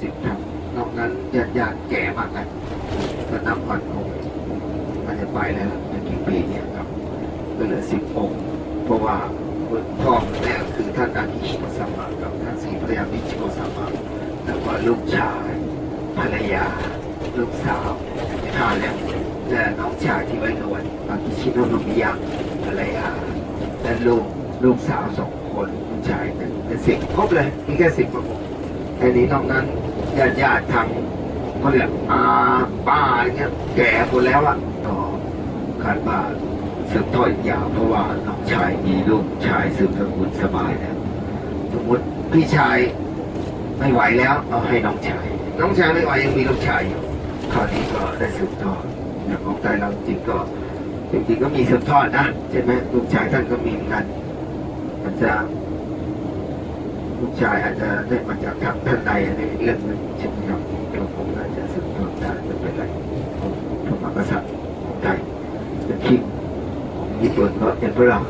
สิบครับนอกนั้นญาติญาติแก่มากนะก็นับวันคงมันจะไปแล้วไม่กี่ปีเนี่ยครับก็เหลือสิบองค์เพราะว่าคุณพ่อแม่คือท่านอากิชิโกสามะกับท่านศรีพระยามิชิโกสามะแล้วก็ลูกชายภรรยา ลูกสาวท่านแล้วและน้องชายที่ไว้นวลอากิชิโนโนมิยะภรรยาและลูกลูกสาวสองคนลูกชายเป็นเป็นสิบครบเลยมีแค่สิบกว่าองค์ แค่นี้นอกนั้นญาติญาติๆทางเขาเรียกอาป้าอะไรเงี้ยแก่หมดแล้วอะต่อคาดว่าสืบทอดยาวเพราะว่าน้องชายมีลูกชายสืบตระกูลสบายแล้วสมมติพี่ชายไม่ไหวแล้วเอาให้น้องชาย น้องชายไม่ไหวยังมีลูกชายอยู่คราวนี้ก็ได้สืบทอดอย่างของใจเราจริงก็จริงๆก็มีสืบทอดนะใช่ไหมลูกชายท่านก็มีเหมือนกันอาจจะ ลูกชายอาจจะได้มาจากทางท่านใดในเรื่องนึงเช่ไหมครับตัวผมอาจจะสืบทอดได้ไม่เป็นไรของพระมหากษัตริย์ของไทยเป็นคิงญี่ปุ่นก็เป็นฝรั่ง